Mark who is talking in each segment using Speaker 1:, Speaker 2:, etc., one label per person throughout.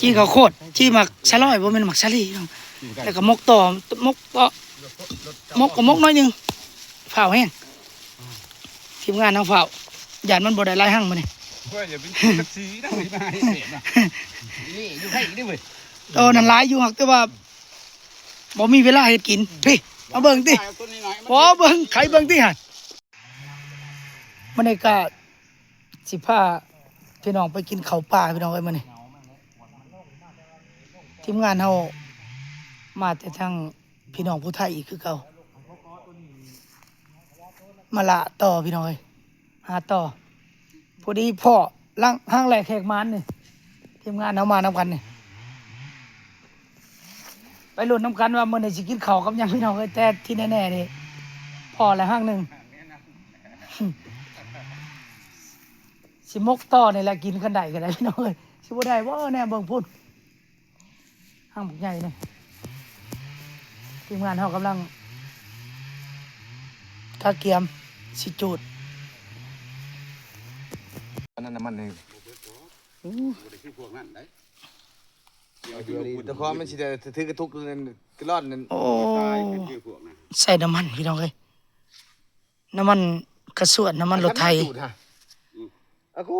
Speaker 1: จี้ข้าวโคตรจี้หมักสะลอยบ่แม่นหมักสาลีน้องแล้วก็มกต่อมกต่อมกก็มกน้อยหนึงฝ้าวแห้งทีมงานทางฝ้าวย่านมันบ่ได้หลายหั่งมื้อนี้
Speaker 2: เพื่ออย่าเป็นสักสีนะไม่มาให้เสียนะนี่อยู่ให้อีกด้วยเว้ย
Speaker 1: โตนั่นหลายอยู่หักแต่ว่าบ่มีเวลาเฮ็ดกินพี่มาเบิ่งติ
Speaker 2: เอาต้นนี้หน่อย
Speaker 1: พอเบิ่งไขเบิ่งติหั่นมื้อนี้ก็สิพาพี่น้องไปกินข้าวปลาพี่น้องเอ้ยมื้อนี้ ทีมงานเฮามาแต่ทางพี่น้องผู้ไทยอีกคือเก่ามาละต่อพี่น้องเอ้ยหาต่อพอดีพ่อลังห้างแหลกแขกมานนี่ทีมงานเฮามานำกันนี่ไปลุ้นน้ำกันว่ามื่อไหร่สิกินเขากับยังพี่น้องเอ้ยแต่ที่แน่ๆนี่พอและห้างหนึ่งสิมกต่อนี่แหละกินกันได้กันได้พี่น้องเอ้ยสิบ่ได้ว่าแน่เบิ่งพูด ห้างบุกใหญ่นี่ทีมงานเฮากำลังทาเกียมสิจูด
Speaker 3: อันนั้นน้ำมันนี่
Speaker 2: คือพวกนั้นได้
Speaker 3: แต่ความมันสิได้ถือกระทุกนั่นกระรอดนั่น
Speaker 1: โอ้
Speaker 2: ตายคือพวกนั้น
Speaker 1: ใส่น้ำมันพี่น้องเอ้ยน้ำมันกระสวดน้ำมันรถไทย
Speaker 3: สูตฮะอะกู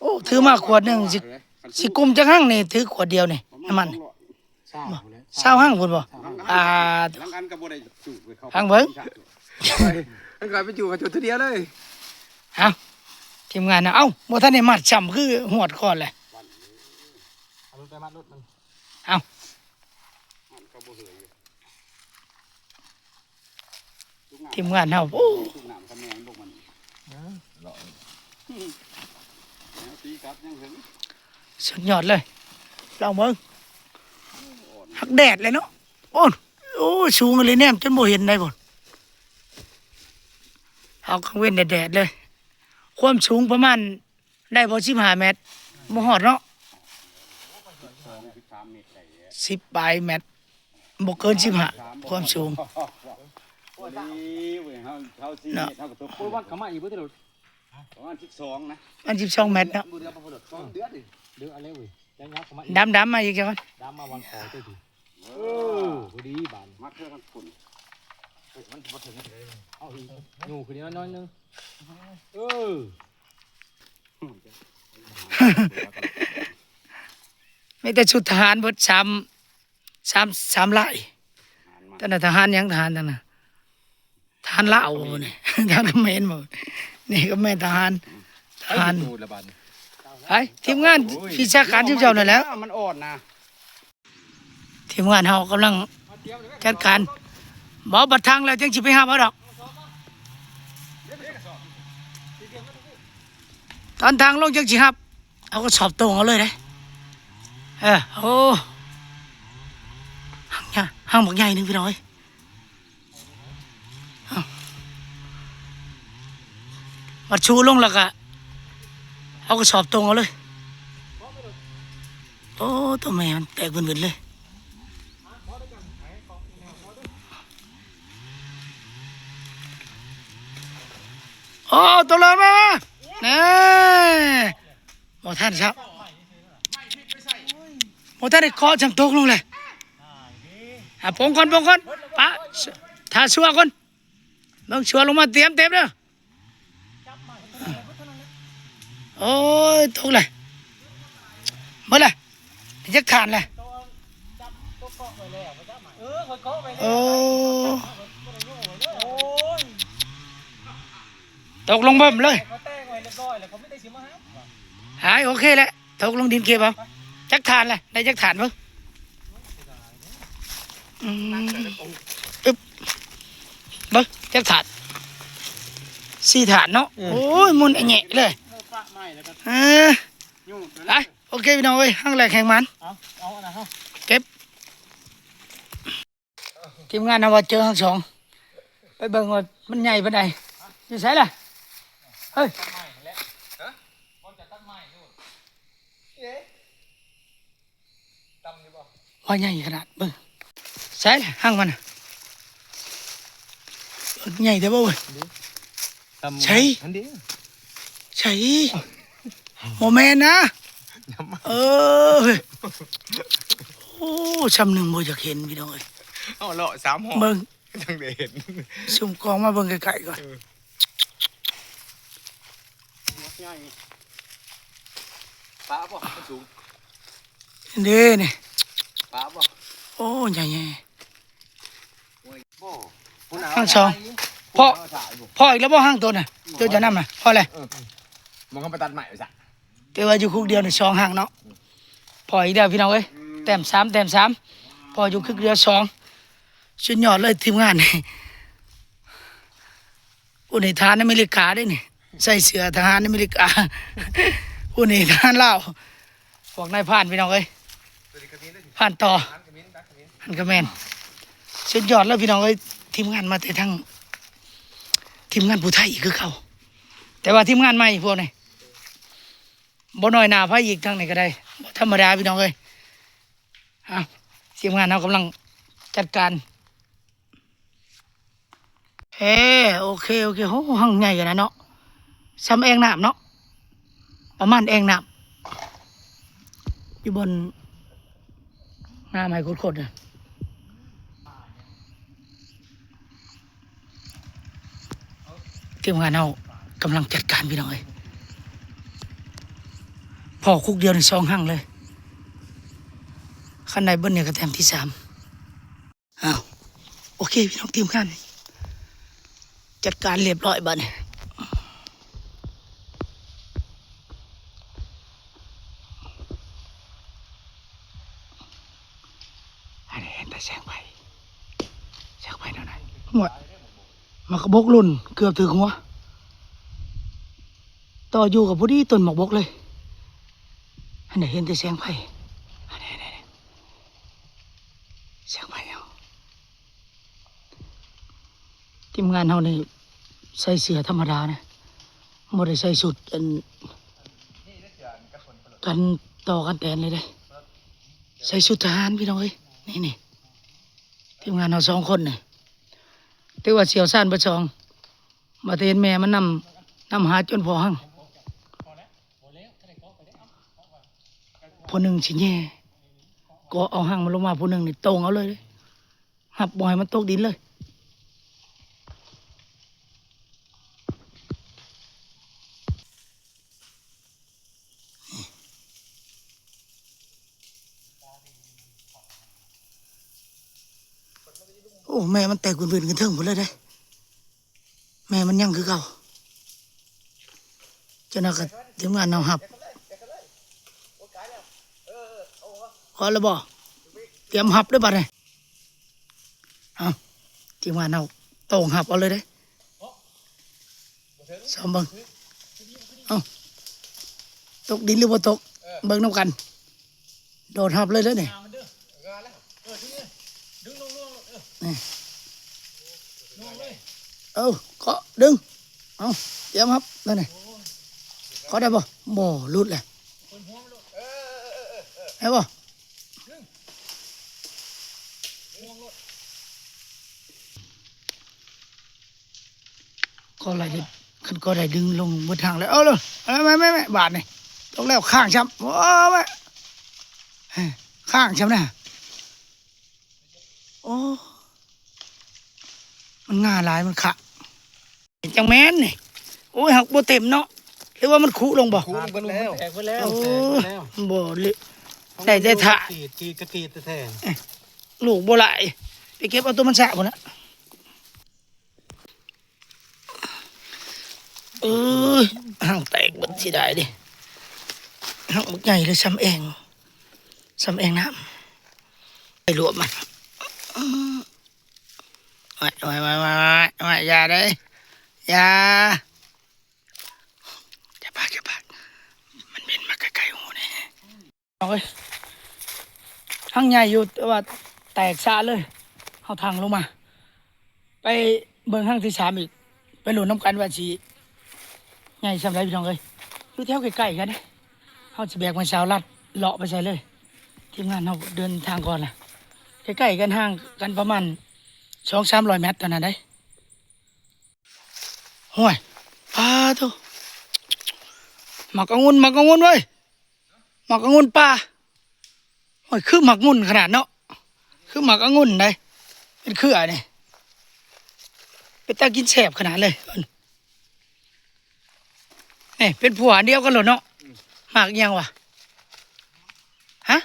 Speaker 1: โอ้ถือมาขวดหนึ่งสิสิกุมจักหั่งนี่ถือขวดเดียวนี่น้ำมัน
Speaker 3: เศร้าเลย
Speaker 1: เศร้าหั่งพุ่นบ่อ่า
Speaker 2: หลังอันก็บ่ได้จูบไปเข้า
Speaker 1: ทางเบิ่ง
Speaker 3: มันกลายเป็นอยู่กับจุดทีเดียวเลย
Speaker 1: เอาทีมงานนะเอ้าบ่ทันได้มัดจำคือหวดก่อนเลย
Speaker 3: เอารถไปมัดรถมัน
Speaker 1: เอา
Speaker 2: มันก็บ่เหยอยู่
Speaker 1: ทีมงานเฮาโอ้
Speaker 2: ทุกน้ำคะแนนพวกมันตีกลับยังถึง
Speaker 1: สุดยอดเลยลองเบิ่ง หักแดดเลยเนาะโอ้นโอ้สูงเลยแนมจนบ่เห็นได้บ่นเอากังเว้นแดดๆเลย ความสูงประมาณได้บ่15เมตรบ่ฮอดเนาะ
Speaker 2: สองสิบสามเมตรได้
Speaker 1: สิบปลายเมตรบ่เกินสิบห้าความสูง
Speaker 2: พอดีเว้ยเฮาเฮาสิเมตรเฮาก็ตัว
Speaker 3: โอ้ยวัดเขามาอีกบ่ได้หรอ
Speaker 2: ประมาณ12นะ
Speaker 1: มันสิบสองเมตรเนาะ
Speaker 3: บุรีรัม ย์พอดสองเดือนดิเดือนอะไรเว้ยยังยักเขามา
Speaker 1: ดำดำๆมาอีกจังก่อน
Speaker 3: ดามมาวันขอเจ้าดิเออพอดีบาน
Speaker 2: มาเครื่องกันฝุ่น
Speaker 3: มันบ่ถึงเอาอีกอยู่คือนี้น้อยนึงเออ
Speaker 1: ไม่แต่ชุดทหารเบิดสามสามสามไล่แต่น่ะทหารหยังทหารนั่นน่ะทหารลาวบ่นี่ทหารเขมรบ่นี่ก็แม่นทหารทหาร
Speaker 3: ดูละบาน
Speaker 1: ไปทีมงานพิชาการที่เจ้านั่นแหล้ว
Speaker 2: มันอ่อนนะ
Speaker 1: ทีมงานเฮากำลังจัดการบ่บัดทางแล้วจังสิไปหาบ่ดอก ตอนทางลงจังสิครับ เอาก็สอบตรงเอาเลยเด้เออโอ้ห่างใหญ่ห่างบักใหญ่หนึงพี่น้อยเอามาชูลงแล้วก็ เอาก็สอบตรงเอาเลย โอ้ตัวแม่มันแตกบึนๆเลย โอ้ตัวเลิศมามานี่หมอท่านครับหมอท่านได้เคอจำตกลงเลยอะปงก่อนปงก่อนปะถ้าชัวร์ก่อนเบิ่งชัวลงมาเตรียมเต็มเด้อ โอ้ยตกเลยเมื่อไรจะขาดเลยโอ้ตกลงเบิ่มเลย
Speaker 3: เขาแต่งไว้เรียบร้อยแล้วเขาไม่ได้สิมาหา
Speaker 1: หายโอเคแล้วตกลงดินเก็บเอาจักฐานเลยได้จักฐานมั้งอืมอึ๊บเบิ้งจักฐานสี่ฐานเนาะ โอ้ยมุนไอ้แงะเลย
Speaker 2: ปะไม้แล้วก็
Speaker 1: เออ
Speaker 2: ยุ่ง
Speaker 1: ไปโอเคพี่น้องเว้ยห้างแรกแข่งมัน
Speaker 3: เอาเอาอันนั้นเฮา
Speaker 1: เก็บทีมงานเอาว่าเจอห้างสองไปเบิ่งว่ามันใหญ่ปานใดอยู่ไสล่ะเฮ้ยว่าใหญ่ขนาดเบิ่งไสล่ะห้างมันน่ะเออใหญ่เด้อบ่เว้ยใช่
Speaker 3: อันนี้
Speaker 1: ใช่โมแมนนะ เออเฮ้ยโอ้ชำหนึ่งบ่อยากเห็นพี่น้องเอ้ย
Speaker 2: เอาเลาะสามห่อ
Speaker 1: เบิ่ง
Speaker 2: จังได้เห็น
Speaker 1: ซุ่มกองมาเบิ่งไกลๆก่อน
Speaker 3: ป้าบ่มันสูง
Speaker 1: เด้นี่
Speaker 3: ป้าบ่
Speaker 1: โอ้ใหญ่
Speaker 3: บ่ผู้หนาว
Speaker 1: ทั้งสองพ่อพ่ออีกแล้วบ่ห้างตัวน่ะตัวจะนำน่ะพ่ออะไร
Speaker 2: มองเข้าไปตัดใหม่ซะ
Speaker 1: แต่ว่าอยู่คุกเดียวนี่สองห้างเนาะพออีกแล้วพี่น้องเอ้ยแต้มสามแต้มสามพออยู่คุกเดียวสองสุดยอดเลยทีมงานนี่ผู้นี่ทารอเมริกาได้นี่ใส่เสื้อทหารอเมริกาผู้นี่ทหารลาวพวกนายผ่านพี่น้องเอ้ยผ่านต่อหันกระแมนสุดยอดแล้วพี่น้องเอ้ยทีมงานมาแต่ทั้งทีมงานผู้ไทยอีกคือเขาแต่ว่าทีมงานใหม่พวกนี้ บ่น้อยหน้าพายอีกทั้งไหนก็ได้ธรรมดาพี่น้องเอ้ยอะทีมงานเรากำลังจัดการเฮ้โอเคโอเคโหห้องใหญ่กันนะเนาะซ้ำเองน้ำเนาะประมาณเองน้ำอยู่บนหน้าไม้โคตรๆนะทีมงานเรากำลังจัดการพี่น้องเอ้ย พอคุกเดียวในสองห้างเลยขั้นในเบิ้ลเนี่ยก็แต้มที่สามอ้าวโอเคพี่น้องทีมงานจัดการเรียบร้อยบ้านี้อันนี้เห็นแต่แสงไฟแสงไฟเท่านั้นหัวมากระบกลุ่นเกือบถึงหัวต่ออยู่กับผู้ดีต้นหมอกบกเลย อันไหนเห็นแต่แสงไฟอันไหนไหนแสงไฟเอาทีมงานเรานี่ใส่เสื้อธรรมดานะไม่ได้ใส่สุดอันกันต่อกันแตนเลยได้ใส่ชุดทหารพี่น้องเอ้ยนี่นี่ทีมงานเราสองคนเนี่ถือว่าเสียวซ่านประชองมาเทนแม่มันนำนำหาจนพอหัง ผู้หนึ่งสิแย่ก็เอาหางมันลงมาผู้หนึ่งนี่ตรงเอาเลยเด้หับบ่อยมันตกดินเลยโอ้ แม่มันแตกกุนเวียนกันเทิงหมดเลยได้ แม่มันยังคือเก่าเจ้าหน้าก็ทีมงานเอาหับ พอแล้วบ่เตรียมหับด้วยบัดเลยเอาทีมงานเอาโต่งหับเอาเลยเด้สองเบิ่งเอาตกดินหรือบ่าตก เบิ่งน้ำกัน โดดหับเลยเด้อนี่นี่เอาก็ดึง เอาเตรียมหับนั่นนี่ก็ได้บ่บ่ลุดเลยได้บ่ ก็อะไรได้ขันก็ได้ดึงลงบนทางแล้วเอาเลยเอาไม่ไม่ไม่บาทนี่ต้องแล้วข้างช้ำโอ้ไม่เฮ้ยข้างช้ำนะโอ้มันง่าหลายมันขะเห็นจังแม่นนี่โอ้ยหักบ่เต็มเนาะหรือว่ามันคุลงบ่
Speaker 3: คูมันแล้ว
Speaker 4: แตกไปแล้ว
Speaker 1: โอ้
Speaker 4: แตกไปแล้ว
Speaker 1: บ่เลยใส่แต่ถ่า
Speaker 4: กรีดกรีดกระกรีดแต่แทน
Speaker 1: ลูกบ่หลายไปเก็บเอาตัวมันสะพุ่นนะ เอ้ยห่างแตกเบดสิได้ดิห่างบักใหญ่เลยซ้ำเองซ้ำเองน้ำไปรวบมันอื้อไว้ไว้ไว้ไว้ไว้อย่าได้อย่าอย่าปากอย่าปากมันเป็นมาไกลๆหูนี่เอาไว้ห้างใหญ่อยู่แต่ว่าแตกซะเลยเอาทางลงมา ไปเบิ่งห้างที่สามอีก ไปหลุนน้ำกันว่าสี ใหญ่สำไรพี่น้องเลยอยู่แถวใกล้ๆกันเนี่ยเขาจะแบกมาเช้าลัดเลาะไปใส่เลย ทีมงานเราเดินทางก่อนล่ะใกล้ๆกันห่างกันประมาณสองสามร้อยเมตรเท่านั้นได้ห่วยปลาตัวหมักองุ่นหมักองุ่นเว้ยหมักองุ่นป่าโอ้ยคือหมักงุ่นขนาดเนาะคือหมักองุ่นได้เป็นเครือนี่เป็นตากินแสบขนาดเลย นี่เป็นผัวเดียวกันเหรอเนาะหมักยังวะฮะ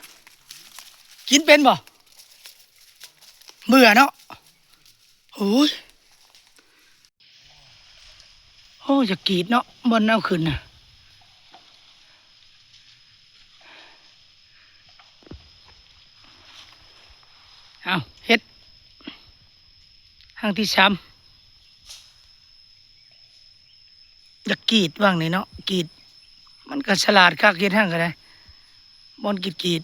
Speaker 1: กินเป็นบ่เบื่อเนาะโอ้ยโอ้จะกรีดเนาะบนเอาขึ้นน่ะเอาเฮ็ดทางที่ช้ำ อยากกรีดว่างนี่เนาะกรีด มันก็ฉลาดคักเฮ็ดห้างก็ได้บอนกรีดกรีด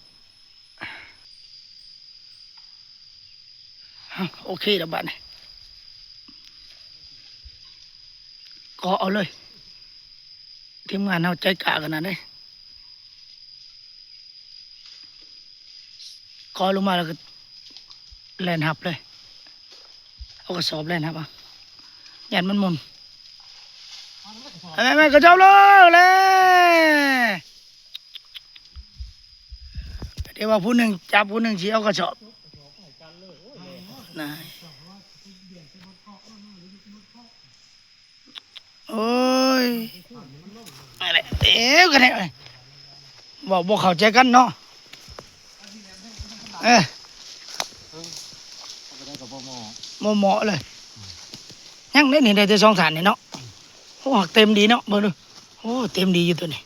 Speaker 1: โอเคแล้วบัดนี้ก็เอาเลยทีมงานเอาใจกะกันนะเด้กอลงมาแล้วก็แลนหับเลย เอากระสอบแลนหับอะยันมันมุน แม่แม่กระเจ้าเลยเลยเดี๋ยวว่าผู้หนึ่งจับผู้หนึ่งชี้เอากระสอบนายโอ้ยอะไรเอ๊ะกันเนี่ยบอกบอกเข้าใจกันเนาะเอ้ย
Speaker 3: เอาไปได้กับพ่อหมอ
Speaker 1: โมเหมาะเลยยังได้นี่ได้แต่สองฐานนี่เนาะ โอ้หักเต็มดีเนาะเบอร์ดูโอ้เต็มดีอยู่ตัวนี้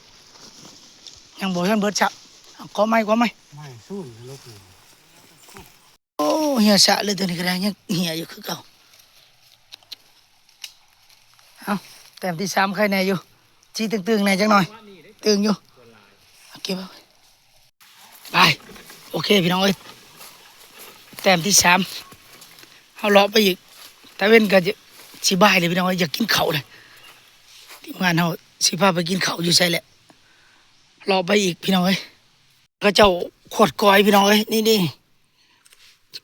Speaker 1: ยังบอกยังเบิดชับเอาก็ไม่ก็ไม่
Speaker 4: ไม่สู้ลูกเลย
Speaker 1: โอ้เหี่ยสะเลยตัวนี้ก็ได้ยังเหี่ยอยู่คือเก่าเอาแต้มที่สามใครแน่อยู่จีตึงๆแน่จังหน่อย ตึงอยู่เอาเก็บเอาไว้ไปโอเคพี่น้องเอ้ยแต้มที่สามเอาเลาะไปอีกแต่เว้นก็จะสิบายเลยพี่น้องอยากกินข้าวเลย ทีมงานเราสิพาไปกินข้าวอยู่ใช่แหละรอไปอีกพี่น้องเอ้ยก็เจ้าขวดกอยพี่น้องเอ้ยนี่นี่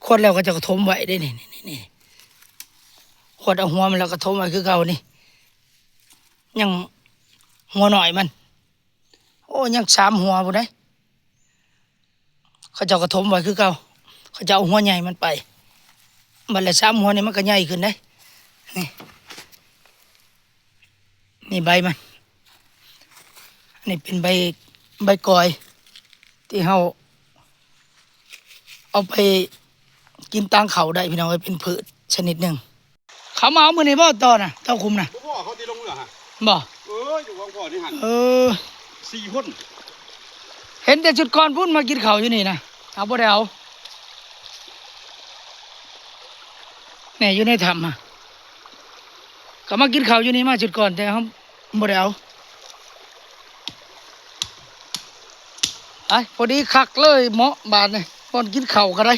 Speaker 1: ขวดแล้วก็จะกระทมไว้ได้นี่นี่นี่นี่ขวดเอาหัวมันแล้วกระทมไว้คือเก่านี่ยังหัวหน่อยมัน โอ้ยังสามหัวบุได้เขาจ้ากระทมไว้คือเก่าเขาจะเอาหัวใหญ่มันไปมันละสามหัวนี่มันก็ใหญ่ขึ้นได้นี่ นี่ใบมันอันนี้เป็นใบใบกอย ที่เราเอาไปกินตังเขาได้พี่น้องเอ้ยเป็นพืชชนิดหนึ่งเขามาเอามือในบ่อตอนน่ะเต้าคุมน่ะ
Speaker 2: พ่อเขาที่ลงเรือฮะ
Speaker 1: บ่
Speaker 2: เอออยู่วังพ่อนี่หัน
Speaker 1: เออ
Speaker 2: สี่คน
Speaker 1: เห็นแต่จุดก่อนพุ่นมากินเขาวอยู่นี่นะเอาบ่ได้เอาแน่อยู่ในถ้ำอะก็มากินเขาวอยู่นี่มาจุดก่อนแต่เขา บ่ได้เอาไอ้พอดีคักเลยเหมาะบาดนี่ก่อนกินข้าวก็ได้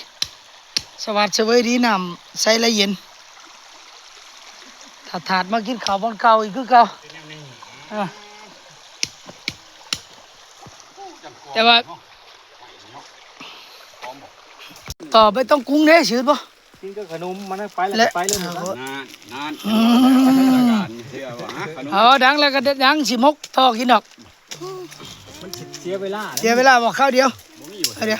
Speaker 1: สวัสดิ์เสวยดีน้ำใส่ละเย็นถ้าถาดมากินข้าวบนเก่าอีกคือเก่าอะแต่ว่าต่อไปต้องกรุ้งเด้ชืดบ่
Speaker 3: กินก็ขนมมันไป
Speaker 1: และ
Speaker 3: แล้วไปเลย
Speaker 2: นานนาน
Speaker 1: อืม
Speaker 2: เชื่อว่าฮะขนม
Speaker 1: เอาดังแล้วก็ดังสิมกทอกินดอก
Speaker 3: มันเสียเวลา
Speaker 1: เสียเวลาบอกข้าวเดียว
Speaker 2: บ่มีบ่
Speaker 1: เดี๋ยว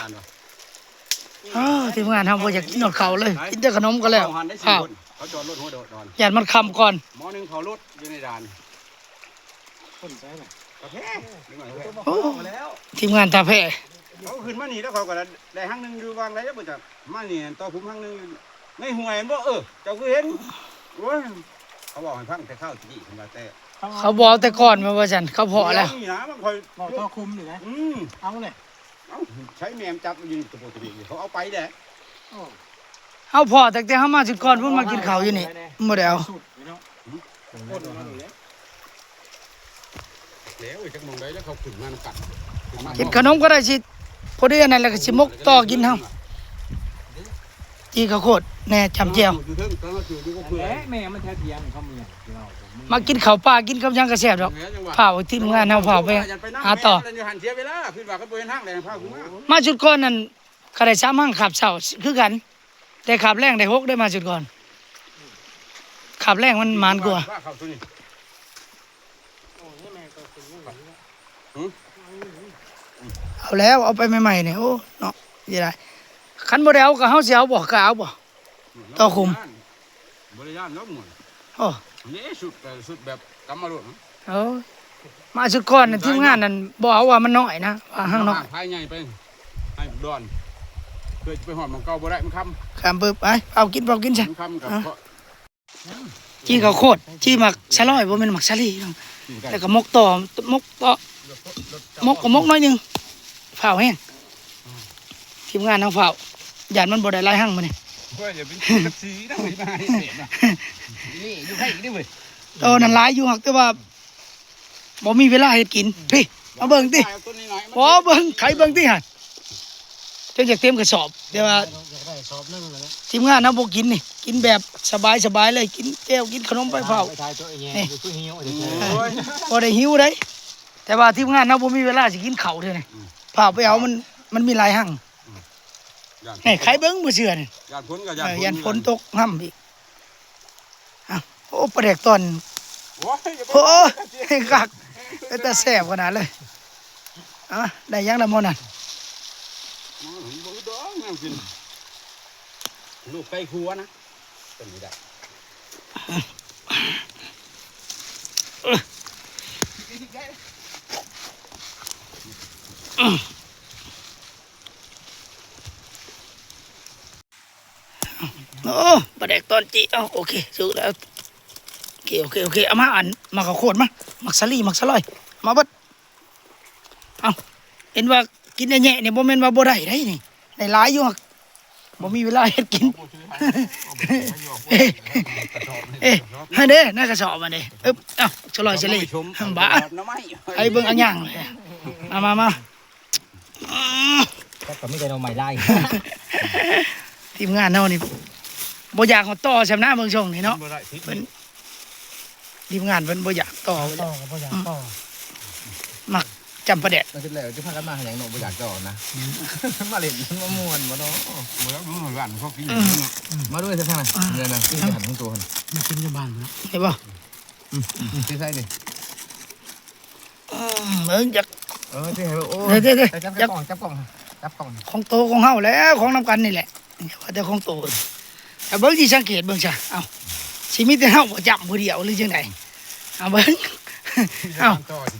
Speaker 1: อ้าวทีมงานทำบ่อยากกินหนอดเขาวเลยกินแต่ขนมก็แล้ว
Speaker 2: เขาหันได้สี่
Speaker 1: ข้าว
Speaker 2: คนเขาจอดรถหัวโดดดอน
Speaker 1: อยากมันคำก่อน
Speaker 2: หมอหนึงเขารถอยู่ในด่าน
Speaker 3: คนใช่ไหม
Speaker 2: กระแทกนึกว่ากระแทก
Speaker 1: โอ้
Speaker 3: มาแล้ว
Speaker 1: ทีมงานตาแพ้
Speaker 2: เขาขึ้นมานี่แล้วเขาก็ได้หั่งหนึงอยู่วางไหนแล้วบ่จักมานี่ต่อผมหั่งหนึงอยู่ในห่วยบ่เออเจ้าคือเห็นโอ้ยเขาบอกให้ฟังแต่ข้าวที่ขึ้นมาแต่
Speaker 1: เขาบอกแต่ก่อนมาว่าฉันเขาพอแล้ว
Speaker 2: นี่นะมันค่อย
Speaker 3: บอกท่อคุมนี่นะ
Speaker 2: อืม
Speaker 3: เอาเลย
Speaker 2: เอ้าใช้แมมจับยืนตะโปตะบีเขาเอาไปแหละ
Speaker 1: เขาพอแต่แต่เขามาจุดก่อนพุ่นมากินข้าวอยู่นี่บ่ได้เอา
Speaker 3: สุดเนาะ
Speaker 2: คนมันอยู่แล้วแล้วอีกจักมองได้แล้วเขาขึ้นมาน้ำกัดขึ้มา
Speaker 1: กินขนมก็ได้สิพอดีอันนั้นแล้วก็สิมกต่อกินเฮาจีข้าวโคตรแน่จำเจียว
Speaker 2: อยู่เทิงตอนนั้นอยู่ดูก็เพื่อ
Speaker 3: แหมแม่มันแท้เทียงเขาเมียเรา
Speaker 1: มากินข้าวปลากินกับหยังกระแซ่บดอกเผาทีมงานเฮาเผาไปหาต่อ
Speaker 2: หันเสียเวลาขึ้นว่าก็เปิดห้างแรงพาคุณมา
Speaker 1: มาจุดก่อนนั่นก็ได้สามห้างขับเสาคือกัน แต่ขับแรงได้หกได้มาจุดก่อน ขับแรงมันมานกว่า
Speaker 2: เข้าตัวนี้
Speaker 1: เอาแล้วเอาไปใหม่ๆเนี่ยโอ้เนาะยี่ไรคันบ่ได้เอาก็เฮาสิเอาบ่ก็เอาบ่ต่อคุม
Speaker 2: บริยานแล้วหมด
Speaker 1: โอ้
Speaker 2: นี่สุดแต่สุดแบบกำมาลุด
Speaker 1: เอามาสุดก่อนน่ะทีมงานนั่นบ่เอาว่ามันน้อยนะว่าห้างน้อย
Speaker 2: พายใหญ่ไปให้ดอนเพื่อไปหอดมันเก่าบ่ได้มันค
Speaker 1: ข้ามปึ๊บไปเอากินเปล่ากินซะำ
Speaker 2: มันคำกับ
Speaker 1: อะ
Speaker 2: เพราะ
Speaker 1: จี้ข้าวโคตรจี้หมักชะลอยบ่แม่นหมักชะลีน้อง
Speaker 2: กินไก่
Speaker 1: แล้วก็มกต่อมกต่อมกก็มกน้อยหนึงฝ้าวแห้งทีมงานทางฝ้าวย่านมันบ่ได้หลายหั่งมื้อนี้
Speaker 2: เพื่ออย่าเป็นตักสีนะไม่ได้เสียนะนี่อยู่ให้ดิเว้ย
Speaker 1: โตนั่นหลายอยู่หักแต่ว่าบ่มีเวลาเฮ็ดกินพี่มาเบิ่งติ
Speaker 2: ต้นนี้หน่อย
Speaker 1: บ่เบิ่งไขเบิ่งติหั่นจนอยากเต็มกระสอบแต่ว่า
Speaker 4: อยากได้สอบนึงเลยนะ
Speaker 1: ทีมงานเฮาบ่กินนี่ กินแบบสบายๆเลยกินแก้วกินขนมไปเฝ้า
Speaker 3: ไปทายตัวเอง
Speaker 1: นี่
Speaker 3: อยู่คือหิวเดี๋ยว
Speaker 2: โอ้ย
Speaker 1: บ่ได้หิวได้แต่ว่าทีมงานเฮาบ่มีเวลาสิกินข้าวเด้อนี่เฝ้าไปเอามันมันมีหลายหั่ง นี่ไขเบิ่งบ่เชื่อนี่
Speaker 2: ยานพ้นกับ
Speaker 1: เอยา
Speaker 2: น
Speaker 1: อ
Speaker 2: พ้น
Speaker 1: ยันฝนตกห้ำอีกอ้าวโอ้ปลาแดกตอน
Speaker 2: โอ้ยอย่าไป
Speaker 1: โอ้ยกักเป็นตาแสบขนาดเลยอะได้ยังละมอนั่น
Speaker 2: อืมบ่ดองแม่งกินลูกไก่ครัวนะเป็นไม่ได้
Speaker 1: โอ้ปลาแดกตอนจีเอ้าโอเคสุกแล้วโอเคโอเคโอเคเอามาอันมาข้าวโคตรมามักสลีมักสลอย มาเบัดเอาเห็นว่ากินแย่ๆเนี่ยบ่แม่นว่าบ่ได้ได้นี่ได้หลายอยู่หักบ่มีเวลาเฮ็ดกิน เอ๊ะเอ๊ะฮะเด้น่ากระสอบมาเด้อึ๊บเอ้าสลอยสลีบ้า
Speaker 2: น้ำไม้
Speaker 1: ไอ้เบิ่งอันย่างเลยมามามาอืม
Speaker 3: ก็ไม่ได้เอาใหม่ไล่
Speaker 1: ทีมงานเฮานี่ บ่อยากเอาต่อสำนักเมืองชงนี่เนาะ
Speaker 2: บ่ได้ทิศ
Speaker 1: เพิ่นทีมงานเพิ่นบ่อยากต่อ
Speaker 4: ต่อกับพ่ออยากต่อ
Speaker 1: มักจำประเด็ด
Speaker 3: มันจะแล้วจะพากันมาอย่างหนบ่อยากจอนะมาเล่นมาม่วนมาเนาะ
Speaker 2: เมื่อรู้หวานเขากิน
Speaker 3: มาด้วยสักทางน่ะเนี่ยนะที่หันของตัวคน
Speaker 4: มากินที่บ้านนะ
Speaker 1: เห็นบ่
Speaker 3: ที่ใส่ดิ
Speaker 1: อืมเบิ่งจาก
Speaker 3: เออที่ให้โอ้
Speaker 1: เด้อๆ
Speaker 3: จับ
Speaker 1: ๆจาก
Speaker 3: กล่องจับกล่องจับกล่อง
Speaker 1: ของโตของเฮาแล้วของนํกันนี่แหละว่าแต่ของโต แต่เบิ่งที่สังเกตเบิ่งซะเอ้าสิมีแต่เฮาบ่จำผู้เดียวหรือจังไดเอาเบิ่งเอ้า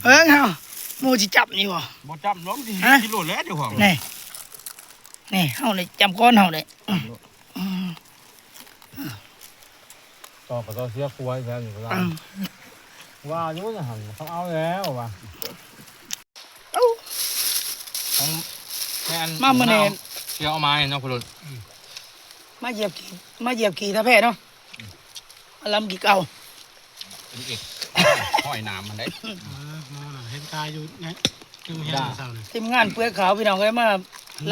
Speaker 1: เบิ่งเฮาหมู่สิจับนี่บ่
Speaker 2: บ่จำล้มที่
Speaker 1: ฮะ
Speaker 2: กิโลแล้วเดี๋ยวของ
Speaker 1: นี่นี่เฮาเลยจำก้อนเฮาเลยอืมอืม
Speaker 3: ต่อกับต่อเสียครัวแล้วนี่ว่า
Speaker 1: อืม
Speaker 3: ว่าอยู่นะหันเขาเอาแล้วว่ะ
Speaker 1: เอ้า
Speaker 3: ของแม่น
Speaker 1: มามื้อนี้
Speaker 3: เสียเอาไม้เนาะคุณลุง
Speaker 1: มาเหยียบขี่มาเหยียบขี่ท่าแพ้เนาะมาลำกี่เก่า
Speaker 2: อีกห้อยน้ำมันได้
Speaker 4: เออมาน่ะเห็นกายอยู่เนี่ยจึงเห็นเสาเนี่ย
Speaker 1: ทีมงานเปลือกขาวพี่น้องเลยมา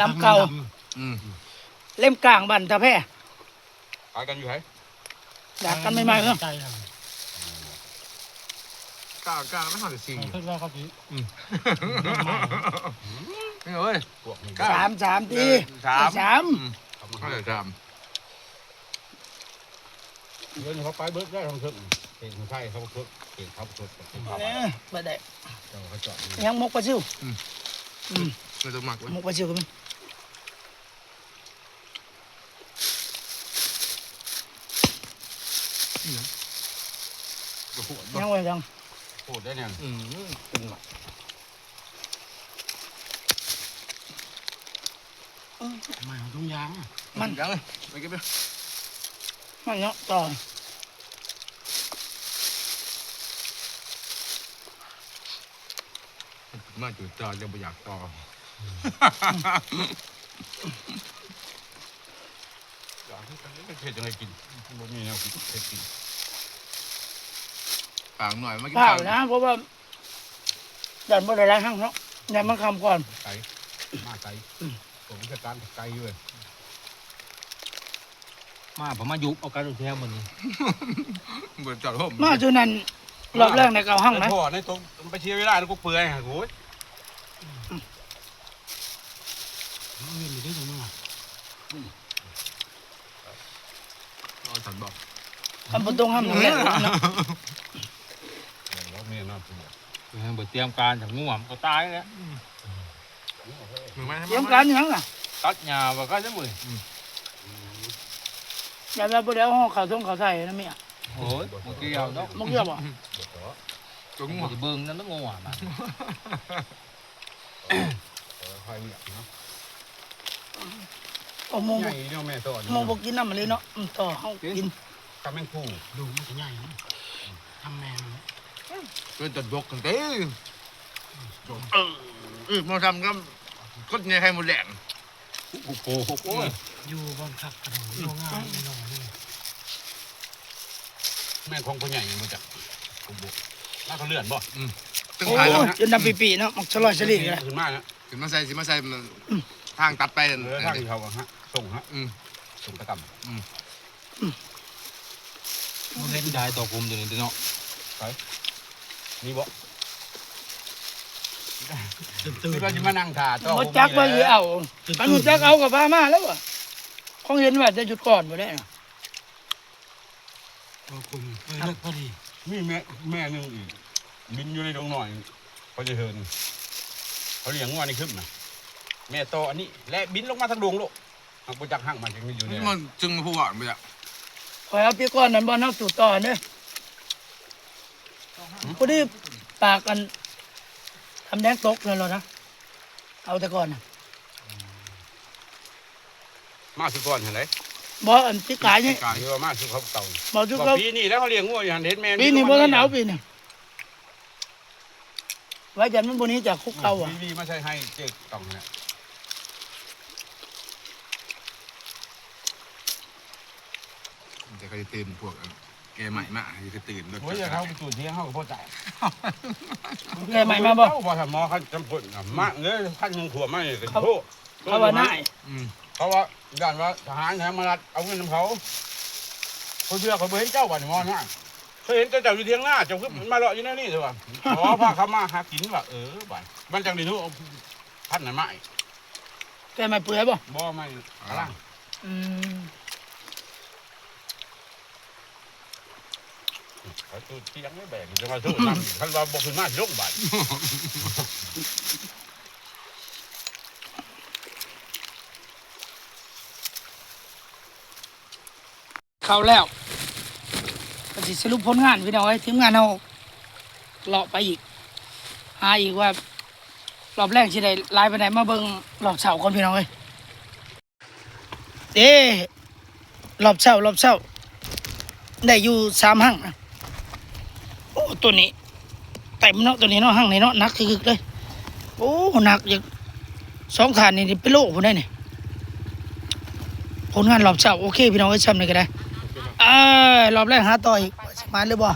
Speaker 1: ลำเก่า
Speaker 3: อืม
Speaker 1: เล่มกลางบันท่าแพ้
Speaker 2: ขายกันอยู่ไหน
Speaker 1: อยากกันไม่มาเนาะ
Speaker 4: ใจเรา
Speaker 3: กล้ากล้าไม่ทำสิ
Speaker 4: คิดว่าเขาสิ
Speaker 3: นี่เอ้ย
Speaker 2: พวกนี้
Speaker 3: กล้า
Speaker 1: สามสามที
Speaker 3: สาม
Speaker 1: สาม
Speaker 3: เขาเลยสาม
Speaker 2: เงินเขาไปเบิดได้ทางเถิงเก่งของไทยเขาเพิ่งเก่งเขาเพิ่งเก่งเขา
Speaker 1: เนี่ยมาได้
Speaker 2: เขาจอด
Speaker 1: ยังมกปลาซิว
Speaker 3: เลยต้องหมักไว้
Speaker 1: มกปลาซิวก็มี
Speaker 2: โอ้โห
Speaker 1: ยังไว้ยัง
Speaker 2: โหดได้เนี่ย
Speaker 3: อืมเป็นหมัก
Speaker 4: ไม่ของทุ่งยางอะ
Speaker 1: มัน
Speaker 3: ยังเลยไปเก็บไป
Speaker 1: มันเนาะต่อ
Speaker 3: มาจุดจอจะไม่อยากต่อ
Speaker 2: อยากให้กันไม่เผ็ดยังไงกินบ่มีแนวกินเผ็ดกิน
Speaker 3: ปากหน่อยมากิน
Speaker 1: เปล่า
Speaker 3: ข้าว
Speaker 1: นะเพราะว่าดันบ่ได้ล้างห้างเนาะเดี๋ยวมันคำก่อน
Speaker 2: ไก่มาไก่ผมจะการไก่ด้วย
Speaker 3: มาผมมายุบเอาการดูแถวมันนี่เบิดจอดผม
Speaker 1: มาจนนั้นรอบแรกในเก่าห้างนะ
Speaker 2: พ่อในตรงไปเชียร์เวลาแล้วก็เปื่อยโอ้ย
Speaker 4: เอาเงินอยู่ที่ตรงนั้นอะ
Speaker 3: เอาสันบอก
Speaker 1: คำบนตรงห้างนั่นแหละเนาะ
Speaker 2: แล้วเมียน่าเปื่อย
Speaker 3: เบิดเตรียมการจากง่วงก็ตายแล้ว
Speaker 2: โอ้โห
Speaker 5: มึงไม่
Speaker 1: เตรียมการหยังอะ
Speaker 3: ตัดหญ้าว่าก็จะมื้อ
Speaker 1: อย่าไปบ่ได้เอาห่อข้าวต้มข้าวไทยนะแม่
Speaker 3: โอ้ยบ่เกี่ยวเนาะ
Speaker 1: บ่เกี่ยวบ่
Speaker 5: จุ้ง
Speaker 3: บ่สิเบิ่งนั่นต้องงัวมา
Speaker 2: คอยเนี่ยเนาะ
Speaker 1: โอ้โมง
Speaker 2: ให
Speaker 1: บ่
Speaker 2: ญ่เนาะแม่ต่อ
Speaker 1: โมงบ่กินน้ำมันเลยเนาะอืมต่อเฮากิน
Speaker 2: ทำแม่งคู่
Speaker 4: ดูมันจะใหญ่นะทำแมนนะ
Speaker 5: เป็นตัดดกกันเต้เโอ้
Speaker 2: โห
Speaker 3: โอ้ย
Speaker 4: อยู่บนขับกระโดดโรงงานไม่ลงเลย
Speaker 2: แม่งของคนใหญ่มาจากผมบอกน่าเขาเลื่อนบ่
Speaker 5: ตึง
Speaker 1: โอ้
Speaker 5: ขายแล้ว
Speaker 1: ยจนน้ำปีๆเนาะมักสลอยสลีกัน
Speaker 2: ขึ้นมาแล้ว
Speaker 5: สิมาใส่สิมาใส่มันทางตัดไปนั่น
Speaker 2: เออทางที่เขาอะฮะส่งฮะ
Speaker 5: อืม
Speaker 2: ส่งตะกรรม
Speaker 3: บ่เห็นได้ต่อคุมตัวนี้เนาะ
Speaker 2: นี่บ่
Speaker 4: ตื่นตื่น
Speaker 2: คือเราจะมานั่งถ่าต่อ
Speaker 1: บ่จักว่าสิเอาคันรู้จักเอาก็พามาแล้วว่ะคงเห็นว่าจะหยุดก่อนบ่ได้น่ะ
Speaker 4: พอคุมเออเลิกพอดี
Speaker 2: มีแม่แม่นึงอีกบินอยู่ในดงหน่อยเขาจะเฮินเขาเลี้ยงงัวในครึบนนะแม่โตอันนี้ และบินลงมาทางดวงลูกหากบ่จักห่างมันจะมีอยู่เนี่ย
Speaker 5: มันจึงมาพูดว่าไม่ใช่
Speaker 1: คอยเอาปีก่อนนั้นบ่เฮาสู่ต่อเด้อพอดีปากกันำแดงตกนั่นแหละนะ เอาแต่ก่อนน่ะ
Speaker 2: มาสุก่อนเห็นไหม
Speaker 1: บ่อันที่กายนี่
Speaker 2: กายว่ามาสุเขาเก่า
Speaker 1: บ่ทุก
Speaker 2: ก็
Speaker 1: เขา
Speaker 2: ปีนี้แล้วเขาเลี้ยงงัวอยู่หันเห็นแม่
Speaker 1: ปีนี้บ่ทันเอาปีนี้ไว้จันทร์มันบ่หนี้จากคุกเก่าอะ
Speaker 2: ปีนี้มาใช้ให้เจ๊ต้องเนี่ย
Speaker 5: แต่ก็จะตื่นพวก แกใหม่มากจะตื่นรถ
Speaker 2: โอ้ยอย่าเข้าไปตูดเที่ยงเข้ากับพ่อใจ
Speaker 1: แกใหม่มาบ่
Speaker 2: บ่ทำหมอเขาจำพนอะมาเลยขั้นหนึ่งขวบมาเนี่ยเป็นโทษ
Speaker 1: เขาว่าน่าย
Speaker 5: อืม
Speaker 2: เขาว่าด่านว่าทหารแถมมารัดเอาเงินของเขาเขาเชื่อเขาบ่เห็นเจ้าบ่นี่มอนะเคยเห็นแต่เจ้าอยู่เทียงหน้าเจ้าคือมาเลาะอยู่ในนี่ใช่ป่ะอ๋อพาเขามาหากินว่ะเออบ่มันจังไดีนู้นพันไหนมา
Speaker 1: แกใหม่เปื่อยบ่
Speaker 2: บ่ไม่กระลัง
Speaker 1: อืม
Speaker 2: เขาตู้เทียงไม่แบ่งจะมาสู้น้ำคันว่าบ่ขึ้นมาลงบัตร
Speaker 1: เข้าแล้วก็สิสรุปผลงานพี่น้องเอ้ยทีมงานเฮาเลาะไปอีก หาอีกว่ารอบแรกสิได้ลายไปไหนมาเบิ่งรอบเช้าก่อนพี่น้องเอ้ยเด้รอบเช้ารอบเช้าได้อยู่สามห้างนะ ตัวนี้เต็มเนาะตัวนี้เนาะห้างนี้เนาะหนักคึกๆเลยโอ้หนักอย่างสองฐานนี่เป็นโลพุ่นได้นี่ผลงานรอบเช้าโอเคพี่น้องเอ้ยซ้ำนี่ก็ได้เออรอบแรกหาต่ออีกสิมาหรือบ่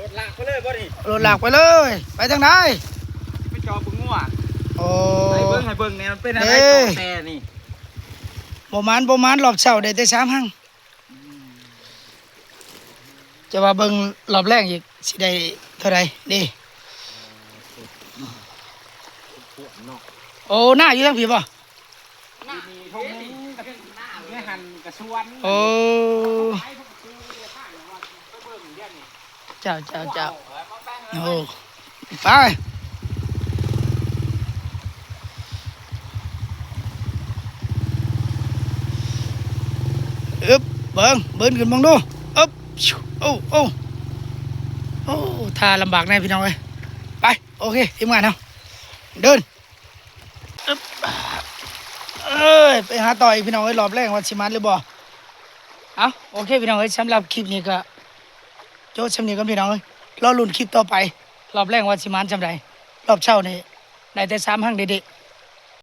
Speaker 3: รถลากไปเลยบ่นี่
Speaker 1: รถหลากไปเลย ไปทางไหน
Speaker 3: ไปจอปึงงัว
Speaker 1: โอ้
Speaker 3: ให้เบิ่งให้เบิ่งเนี่ยมันเป็นอะไร
Speaker 1: เอ้
Speaker 3: ต่
Speaker 1: ย
Speaker 3: อแต่นี่
Speaker 1: ประมาณประมาณรอบเช้าได้แต่สามหังจะว่าเบิ่งรอบแรกอีก สิได้เท่าไหร่ดี
Speaker 3: ปวดเนาะ
Speaker 1: โอ้หน้าอยู่ทา โอ้
Speaker 3: ไปพวกซื้อเรือข้างว่าไปเบิ่งเดี๋ยวนี้
Speaker 1: เจ้าเจ้าเจ้า
Speaker 3: เอามาแป้ง
Speaker 1: โอ้ไปอึบเบิ่งเบิ่งขึ้นมองดูอึบชิวโอ้โอ้โอ้ท่าลำบากแน่พี่น้องเอ้ยไป โอเคทีมงานเอาเดินอึบเอ้ยไปหาต่ออีกพี่น้องเอ้ยรอบแรกวันสิมันหรือบ่เอาโอเคพี่น้องเอ้ยสำหรับคลิปนี้ก็โจ้สำเนียงกันพี่น้องเอ้ยรอลุ้นคลิปต่อไป รอบแรกวันสิมันจำได้รอบเช้านี่ได้แต่สามห้างเด็ดๆ